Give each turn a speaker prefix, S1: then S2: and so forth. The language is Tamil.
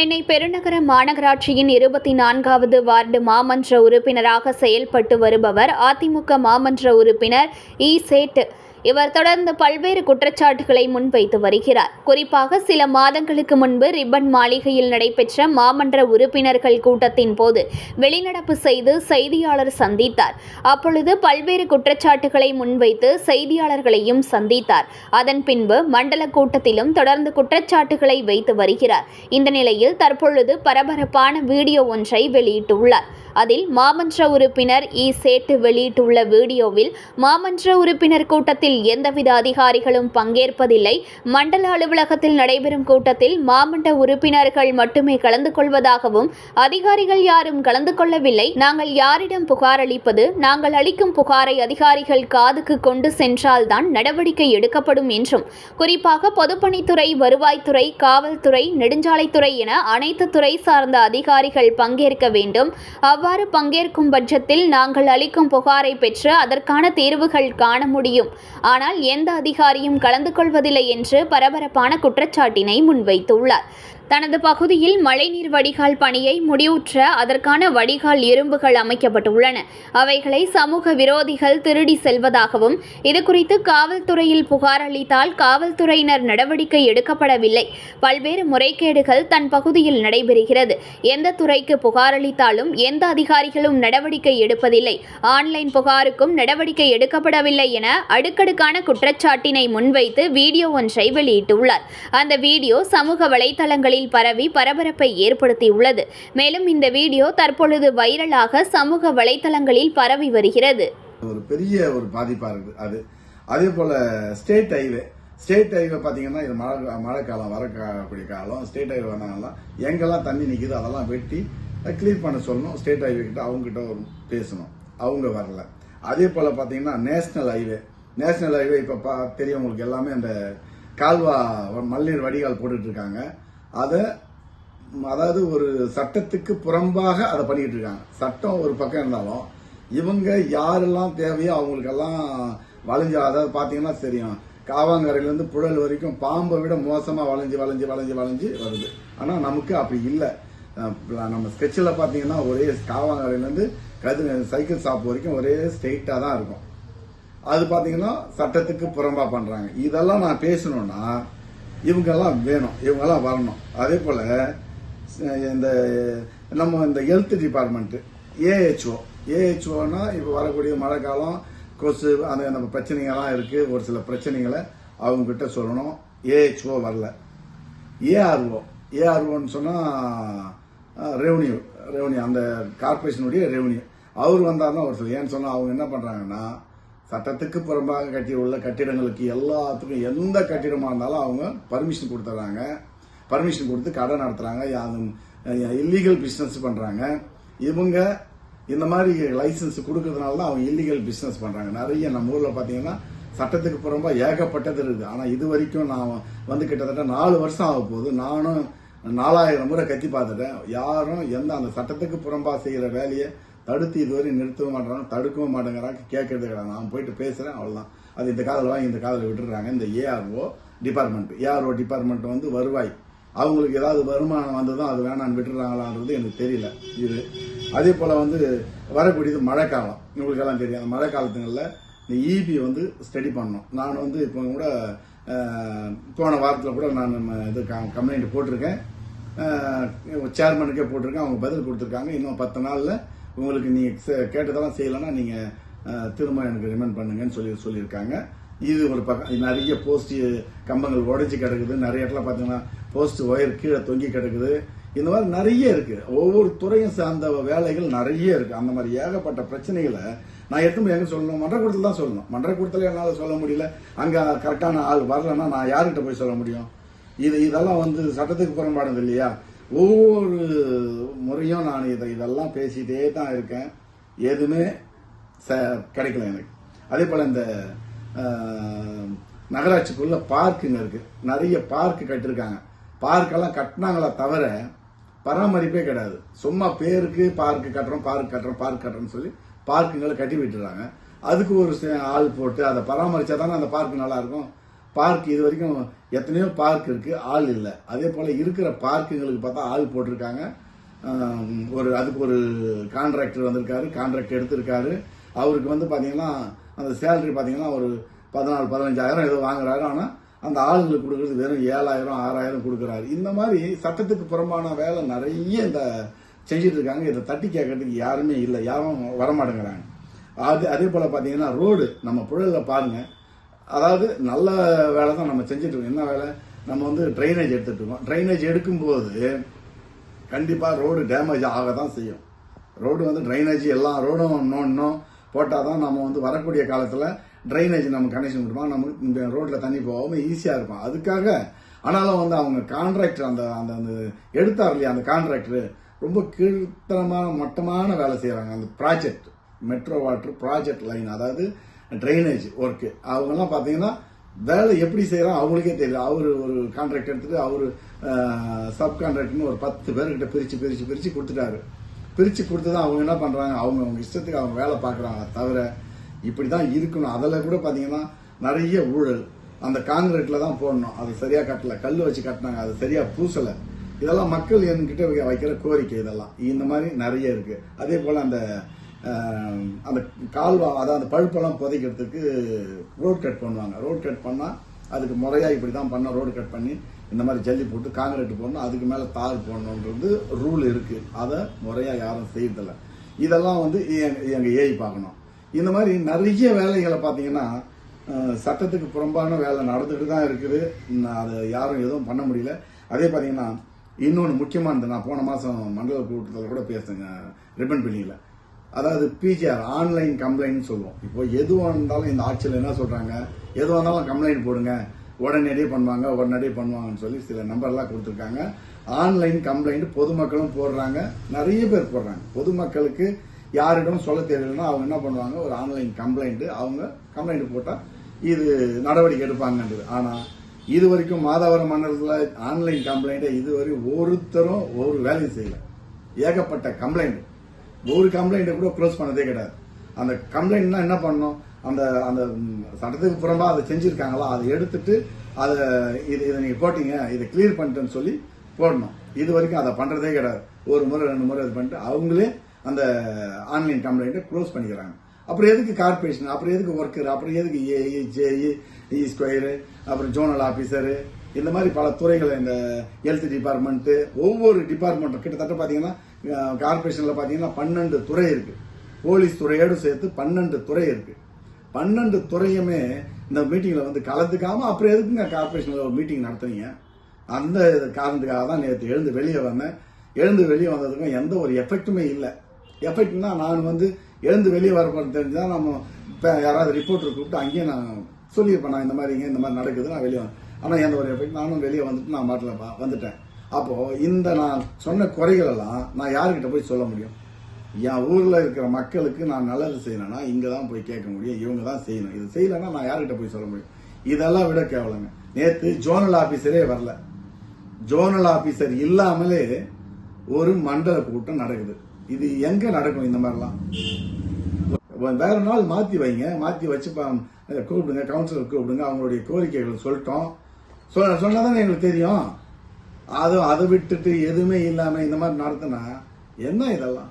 S1: சென்னை பெருநகர மாநகராட்சியின் இருபத்தி நான்காவது வார்டு மாமன்ற உறுப்பினராக செயல்பட்டு வருபவர் அதிமுக மாமன்ற உறுப்பினர் இ சேட்டு. இவர் தொடர்ந்து பல்வேறு குற்றச்சாட்டுகளை முன்வைத்து வருகிறார். குறிப்பாக சில மாதங்களுக்கு முன்பு ரிப்பன் மாளிகையில் நடைபெற்ற மாமன்ற உறுப்பினர்கள் கூட்டத்தின் போது வெளிநடப்பு செய்து செய்தியாளர் சந்தித்தார். அப்பொழுது பல்வேறு குற்றச்சாட்டுகளை முன்வைத்து செய்தியாளர்களையும் சந்தித்தார். அதன் பின்பு மண்டல கூட்டத்திலும் தொடர்ந்து குற்றச்சாட்டுகளை வைத்து வருகிறார். இந்த நிலையில் தற்பொழுது பரபரப்பான வீடியோ ஒன்றை வெளியிட்டுள்ளார். அதில் மாமன்ற உறுப்பினர் இ சேட்டு வெளியிட்டுள்ள வீடியோவில் மாமன்ற உறுப்பினர் கூட்டத்தில் எந்தவித அதிகாரிகளும் பங்கேற்பதில்லை. மண்டல அலுவலகத்தில் நடைபெறும் கூட்டத்தில் மாமண்ட உறுப்பினர்கள் மட்டுமே கலந்து கொள்வதாகவும் அதிகாரிகள் யாரும் கலந்து கொள்ளவில்லை. நாங்கள் யாரிடம் புகார் அளிப்பது நாங்கள் அளிக்கும் புகாரை அதிகாரிகள் காதுக்கு கொண்டு சென்றால்தான் நடவடிக்கை எடுக்கப்படும் என்றும் குறிப்பாக பொதுப்பணித்துறை வருவாய்த்துறை காவல்துறை நெடுஞ்சாலைத்துறை என அனைத்து துறை சார்ந்த அதிகாரிகள் பங்கேற்க வேண்டும். அவ்வாறு பங்கேற்கும் பட்சத்தில் நாங்கள் அளிக்கும் புகாரை பெற்று அதற்கான தீர்வுகள் காண முடியும். ஆனால் எந்த அதிகாரியும் கலந்து கொள்வதில்லை என்று பரபரப்பான குற்றச்சாட்டினை முன்வைத்துள்ளார். தனது பகுதியில் மழைநீர் வடிகால் பணியை முடிவுற்ற அதற்கான வடிகால் இரும்புகள் அமைக்கப்பட்டுள்ளன. அவைகளை சமூக விரோதிகள் திருடி செல்வதாகவும் இதுகுறித்து காவல்துறையில் புகார் அளித்தால் காவல்துறையினர் நடவடிக்கை எடுக்கப்படவில்லை. பல்வேறு முறைகேடுகள் தன் பகுதியில் நடைபெறுகிறது. எந்த துறைக்கு புகார் அளித்தாலும் எந்த அதிகாரிகளும் நடவடிக்கை எடுப்பதில்லை. ஆன்லைன் புகாருக்கும் நடவடிக்கை எடுக்கப்படவில்லை என அடுக்கடுக்கான குற்றச்சாட்டினை முன்வைத்து வீடியோ ஒன்றை வெளியிட்டுள்ளார். அந்த வீடியோ சமூக வலைதளங்களில் பரவி பரபரப்பை ஏற்படுத்தியுள்ளது. மேலும் இந்த வீடியோ தற்பொழுது வைரலாக சமூக வலைதளங்களில் பரவி வருகிறது.
S2: ஒரு பெரிய ஒரு பாதிப்பா இருக்கு அது. அதே போல ஸ்டேட் ஹைவே. ஸ்டேட் ஹைவே பாத்தீங்கன்னா இது மழை மழை காலம் வரக்கூடிய காலம். ஸ்டேட் ஹைவே வந்தாங்கலாம் எங்கெல்லாம் தண்ணி நிக்குது அதெல்லாம் வெட்டி கிளியர் பண்ண சொல்லணும். ஸ்டேட் ஹைவே கிட்ட அவங்க கிட்ட ஒரு பேசணும். அவங்க வரல. அதே போல பாத்தீங்கன்னா நேஷனல் ஹைவே. நேஷனல் ஹைவே இப்ப பா- தெரியும் உங்களுக்கு எல்லாமே அந்த கால்வா மல்லிர் வடிகால் போட்டுட்டு இருக்காங்க. அதை அதாவது ஒரு சட்டத்துக்கு புறம்பாக அதை பண்ணிட்டு இருக்காங்க. சட்டம் ஒரு பக்கம் இருந்தாலும் இவங்க யாரெல்லாம் தேவையோ அவங்களுக்கெல்லாம் வளைஞ்சு அதாவது பார்த்தீங்கன்னா தெரியும் காவாங்கரையிலேருந்து புழல் வரைக்கும் பாம்பை விட மோசமாக வளைஞ்சு வளைஞ்சு வளைஞ்சு வளைஞ்சு வருது. ஆனால் நமக்கு அப்படி இல்லை. நம்ம ஸ்கெட்சில் பார்த்தீங்கன்னா ஒரே காவாங்கரையிலேருந்து கதிர சைக்கிள் ஷாப் வரைக்கும் ஒரே ஸ்ட்ரெயிட்டாக தான் இருக்கும். அது பார்த்தீங்கன்னா சட்டத்துக்கு புறம்பாக பண்ணுறாங்க இதெல்லாம் நான் பேசணும்னா இவங்கெல்லாம் வேணும் இவங்கெல்லாம் வரணும். அதே போல் இந்த நம்ம இந்த ஹெல்த் டிபார்ட்மெண்ட்டு ஏஹெச்ஓ ஏஹெச்ஓனா இப்போ வரக்கூடிய மழை காலம் கொசு அந்த நம்ம பிரச்சனைகள்லாம் இருக்குது ஒரு சில பிரச்சனைகளை அவங்கக்கிட்ட சொல்லணும். ஏஹெச்ஓ வரல. ஏஆர்ஓ ஏஆர்ஓன்னு சொன்னால் ரெவன்யூ ரெவன்யூ அந்த கார்பரேஷனுடைய ரெவன்யூ அவர் வந்தாருன்னா ஒரு சில ஏன்னு சொன்னால் அவங்க என்ன பண்ணுறாங்கன்னா சட்டத்துக்கு புறம்பாக கட்டி உள்ள கட்டிடங்களுக்கு எல்லாத்துக்கும் எந்த கட்டிடமாக இருந்தாலும் அவங்க பர்மிஷன் கொடுத்துட்றாங்க பர்மிஷன் கொடுத்து கடை யாரும் இல்லீகல் பிஸ்னஸ் பண்ணுறாங்க இவங்க இந்த மாதிரி லைசன்ஸ் கொடுக்கறதுனால தான் அவங்க இல்லீகல் பிஸ்னஸ் பண்ணுறாங்க நிறைய நம்ம ஊரில் பார்த்தீங்கன்னா சட்டத்துக்கு புறம்பாக ஏகப்பட்டது இருக்குது ஆனால் இது வரைக்கும் நான் வந்து கிட்டத்தட்ட நாலு வருஷம் ஆக போகுது. நானும் நாலாயிரம் முறை கத்தி பார்த்துட்டேன். யாரும் எந்த அந்த சட்டத்துக்கு புறம்பாக செய்கிற வேலையை தடுத்து இதுவரை நிறுத்தவும் மாட்டேறாங்க தடுக்கவும் மாட்டேங்கிறாங்க கேட்கறது கிடையாது. நான் போயிட்டு பேசுகிறேன் அவ்வளோதான் அது இந்த காதல் வாங்கி இந்த காதல விட்டுறாங்க இந்த ஏஆர்ஓ டிபார்ட்மெண்ட் ஏஆர்ஓ டிபார்ட்மெண்ட் வந்து வருவாய். அவங்களுக்கு ஏதாவது வருமானம் வந்ததும் அது வேணான்னு விட்டுறாங்களான்றது எனக்கு தெரியல. இது அதே போல் வந்து வரக்கூடியது மழைக்காலம். உங்களுக்கு எல்லாம் தெரியும் அந்த மழை காலத்துங்களில் இந்த இபி வந்து ஸ்டடி பண்ணணும். நான் வந்து இப்போ கூட போன வாரத்தில் கூட நான் நம்ம இது கம்ப்ளைண்ட் போட்டிருக்கேன். சேர்மனுக்கே போட்டிருக்கேன். அவங்க பதில் கொடுத்துருக்காங்க. இன்னும் பத்து நாளில் உங்களுக்கு நீங்கள் செ- கேட்டதெல்லாம் செய்யலைன்னா நீங்கள் திரும்ப எனக்கு ரிமைண்ட் பண்ணுங்கன்னு சொல்லி சொல்லியிருக்காங்க. இது ஒரு பக்கம் நிறைய போஸ்ட் கம்பங்கள் உடைஞ்சு கிடக்குது. நிறைய இடத்துல பார்த்தீங்கன்னா போஸ்ட் ஒயர் கீழே தொங்கி கிடக்குது. இந்த மாதிரி நிறைய இருக்கு. ஒவ்வொரு துறையும் சார்ந்த வேலைகள் நிறைய இருக்கு. அந்த மாதிரி ஏகப்பட்ட பிரச்சனைகளை நான் எடுத்து போய் எங்க சொல்லணும்? மன்றக்கூடத்தில் தான் சொல்லணும். மன்றக்கூடத்தில் என்னால் சொல்ல முடியல. அங்க கரெக்டான ஆள் வரலன்னா நான் யார்கிட்ட போய் சொல்ல முடியும்? இது இதெல்லாம் வந்து சட்டத்துக்கு புறம்பானது இல்லையா? ஒவ்வொரு முறையும் நான் இதை இதெல்லாம் பேசிட்டே தான் இருக்கேன். எதுவுமே ச- கிடைக்கல எனக்கு. அதே போல் இந்த நகராட்சிக்குள்ளே நகராட்சிக்குள்ள பார்க்குங்க இருக்கு. நிறைய பார்க்கு கட்டிருக்காங்க. பார்க்கெல்லாம் கட்டினாங்களா தவிர பராமரிப்பே கிடையாது. சும்மா பேருக்கு பார்க்கு கட்டுறோம் பார்க் கட்டுறோம் பார்க் கட்டுறோம்னு சொல்லி பார்க்குங்களை கட்டி விட்டுறாங்க. அதுக்கு ஒரு ஆள் போட்டு அதை பராமரிச்சா தானே அந்த பார்க் நல்லா இருக்கும்? பார்க் இது வரைக்கும் எத்தனையோ பார்க் இருக்கு ஆள் இல்லை. அதே போல இருக்கிற பார்க்குங்களுக்கு பார்த்தா ஆள் போட்டிருக்காங்க. ஒரு அதுக்கு ஒரு கான்ட்ராக்டர் வந்திருக்காரு கான்ட்ராக்ட் எடுத்திருக்காரு. அவருக்கு வந்து பார்த்தீங்கன்னா அந்த சேலரி பார்த்தீங்கன்னா ஒரு பதினாலு பதினஞ்சாயிரம் ஏதோ வாங்குறாரு. ஆனால் அந்த ஆளுங்களுக்கு கொடுக்குறது வெறும் ஏழாயிரம் ஆறாயிரம் கொடுக்குறாரு. இந்த மாதிரி சட்டத்துக்கு புறம்பான வேலை நிறைய இந்த செஞ்சுட்டு இருக்காங்க. இதை தட்டி கேட்கறதுக்கு யாருமே இல்லை. யாரும் வரமாட்டேங்கிறாங்க. அது அதே போல் பார்த்தீங்கன்னா ரோடு நம்ம புழலில் பாருங்கள் அதாவது நல்ல வேலை தான் நம்ம செஞ்சுட்டு இருக்கோம். என்ன வேலை? நம்ம வந்து ட்ரைனேஜ் எடுத்துட்டு இருக்கோம். ட்ரைனேஜ் எடுக்கும்போது கண்டிப்பாக ரோடு டேமேஜ் ஆக தான் செய்யும். ரோடு வந்து ட்ரைனேஜ் எல்லா ரோடும் நோண்டணும் போட்டால் தான் நம்ம வந்து வரக்கூடிய காலத்தில் ட்ரைனேஜ் நம்ம கனெக்ஷன் விட்டுமா நமக்கு இந்த ரோட்டில் தண்ணி போகாமல் ஈஸியாக இருக்கும் அதுக்காக ஆனாலும் வந்து அவங்க கான்ட்ராக்டர் அந்த அந்த அந்த எடுத்தார் இல்லையா அந்த கான்ட்ராக்டர் ரொம்ப கீழ்த்தனமான மட்டமான வேலை செய்கிறாங்க அந்த project metro water project line அதாவது ட்ரைனேஜ் ஒர்க்கு அவங்கெல்லாம் பார்த்தீங்கன்னா வேலை எப்படி செய்யறோம் அவங்களுக்கே தெரியல. அவர் ஒரு கான்ட்ராக்ட் எடுத்துகிட்டு அவர் சப் கான்ட்ராக்ட்னு ஒரு பத்து பேர்கிட்ட பிரித்து பிரித்து பிரித்து கொடுத்துட்டாரு. பிரித்து கொடுத்து தான் அவங்க என்ன பண்ணுறாங்க அவங்க அவங்க இஷ்டத்துக்கு அவங்க வேலை பார்க்குறாங்க தவிர இப்படி தான் இருக்கணும். அதில் கூட பார்த்தீங்கன்னா நிறைய ஊழல். அந்த கான்கிரீட்ல தான் போடணும். அது சரியாக கட்டலை. கல் வச்சு கட்டினாங்க. அது சரியாக பூசலை. இதெல்லாம் மக்கள் என்கிட்ட வைக்கிற கோரிக்கை இதெல்லாம். இந்த மாதிரி நிறைய இருக்குது அதே போல் அந்த அந்த கால்வா அதாவது அந்த பழுப்பெல்லாம் புதைக்கிறதுக்கு ரோட் கட் பண்ணுவாங்க. ரோட் கட் பண்ணால் அதுக்கு முறையாக இப்படி தான் பண்ண ரோடு கட் பண்ணி இந்த மாதிரி ஜல்லி போட்டு காங்கிரீட் போடணும் அதுக்கு மேலே தார் போடணுன்றது ரூல் இருக்குது அதை முறையாக யாரும் செய்யறதில்ல. இதெல்லாம் வந்து எங்கள் ஏஐ பார்க்கணும். இந்த மாதிரி நிறைய வேலைகளை பார்த்தீங்கன்னா சட்டத்துக்கு புறம்பான வேலை நடந்துட்டு தான் இருக்குது. அதை யாரும் எதுவும் பண்ண முடியல. அதே பார்த்தீங்கன்னா இன்னொன்று முக்கியமானது நான் போன மாதம் மண்டல கூட்டத்தில் கூட பேசுங்க ரிப்பன் பில்லிங்கில் அதாவது பிஜிஆர் ஆன்லைன் கம்ப்ளைண்ட் சொல்லுவோம். இப்போ எதுவாக இருந்தாலும் இந்த ஆட்சியில் என்ன சொல்கிறாங்க எதுவாக இருந்தாலும் கம்ப்ளைண்ட் போடுங்க. உடனடியே பண்ணுவாங்க உடனடியே பண்ணுவாங்கன்னு சொல்லி சில நம்பர்லாம் கொடுத்துருக்காங்க. ஆன்லைன் கம்ப்ளைண்ட் பொதுமக்களும் போடுறாங்க. நிறைய பேர் போடுறாங்க. பொதுமக்களுக்கு யாரிடம் சொல்ல தெரியலன்னா அவங்க என்ன பண்ணுவாங்க? ஒரு ஆன்லைன் கம்ப்ளைண்ட் அவங்க கம்ப்ளைண்ட் போட்டால் இது நடவடிக்கை எடுப்பாங்கன்றது. ஆனால் இது வரைக்கும் மாதவரம் மண்டலத்தில் ஆன்லைன் கம்ப்ளைண்ட்டை இதுவரை ஒருத்தரும் ஒரு வேலையும் செய்யல. ஏகப்பட்ட கம்ப்ளைண்ட் ஒரு கம்ப்ளைண்ட்டை கூட க்ளோஸ் பண்ணதே கிடையாது. அந்த கம்ப்ளைண்ட்னா என்ன பண்ணணும்? அந்த அந்த சட்டத்துக்கு புறம்பா அதை செஞ்சிருக்காங்களா? அதை எடுத்துட்டு அதை இது இதை நீங்க போட்டீங்க இதை கிளியர் பண்ணிட்டேன்னு சொல்லி போடணும். இது வரைக்கும் அதை பண்றதே கிடையாது. ஒரு முறை ரெண்டு முறை இது பண்ணிட்டு அவங்களே அந்த ஆன்லைன் கம்ப்ளைண்ட்டை க்ளோஸ் பண்ணிக்கிறாங்க. அப்புறம் எதுக்கு கார்பரேஷன் அப்புறம் எதுக்கு ஒர்க்கர் அப்புறம் எதுக்கு ஏஇ ஜேஇ இ ஸ்கொயரு அப்புறம் ஜோனல் ஆஃபீஸரு இந்த மாதிரி பல துறைகள் இந்த ஹெல்த் டிபார்ட்மெண்ட் ஒவ்வொரு டிபார்ட்மெண்ட் கிட்டத்தட்ட பாத்தீங்கன்னா கார்பரேஷன்ல பாத்தீங்கன்னா பன்னெண்டு துறை இருக்கு. போலீஸ் துறையோடு சேர்த்து பன்னெண்டு துறை இருக்கு. பன்னெண்டு துறையுமே இந்த மீட்டிங்ல வந்து கலந்துக்காம அப்புறம் எதுக்குங்க கார்பரேஷன்ல ஒரு மீட்டிங் நடத்துறீங்க? அந்த காரணத்துக்காக தான் நேற்று எழுந்து வெளியே வந்தேன். எழுந்து வெளியே வந்ததுக்கும் எந்த ஒரு எஃபெக்ட்டுமே இல்லை. எஃபெக்ட்னா நான் வந்து எழுந்து வெளியே வரப்போறது தெரிஞ்சா நம்ம இப்போ யாராவது ரிப்போர்ட்டர் கூப்பிட்டு அங்கேயே நான் சொல்லியிருப்பேன் நான் இந்த மாதிரி இங்கே இந்த மாதிரி நடக்குது நான் வெளியே வந்தேன். ஆனால் எந்த ஒரு எஃபெக்ட் நானும் வெளியே வந்துட்டு நான் பாட்டில் வந்துட்டேன். அப்போது இந்த நான் சொன்ன குறைகளெல்லாம் நான் யாருக்கிட்ட போய் சொல்ல முடியும்? என் ஊரில் இருக்கிற மக்களுக்கு நான் நல்லது செய்யணும்னா இங்கே தான் போய் கேட்க முடியும். இவங்க தான் செய்யணும். இது செய்யலைன்னா நான் யார்கிட்ட போய் சொல்ல முடியும்? இதெல்லாம் விட கேவலங்க. நேற்று ஜோனல் ஆஃபீஸரே வரல. ஜோனல் ஆஃபீஸர் இல்லாமலே ஒரு மண்டல கூட்டம் நடக்குது. இது எங்க நடக்கும் இந்த மாதிரிலாம்? வேற நாள் மாத்தி வைங்க. மாத்தி வச்சு கூப்பிடுங்க கவுன்சிலர் கூப்பிடுங்க. அவங்களுடைய கோரிக்கைகள் சொல்லிட்டோம். சொன்ன சொன்னதானே எங்களுக்கு தெரியும். அது அதை விட்டுட்டு எதுவுமே இல்லாம இந்த மாதிரி நடத்தினா என்ன இதெல்லாம்?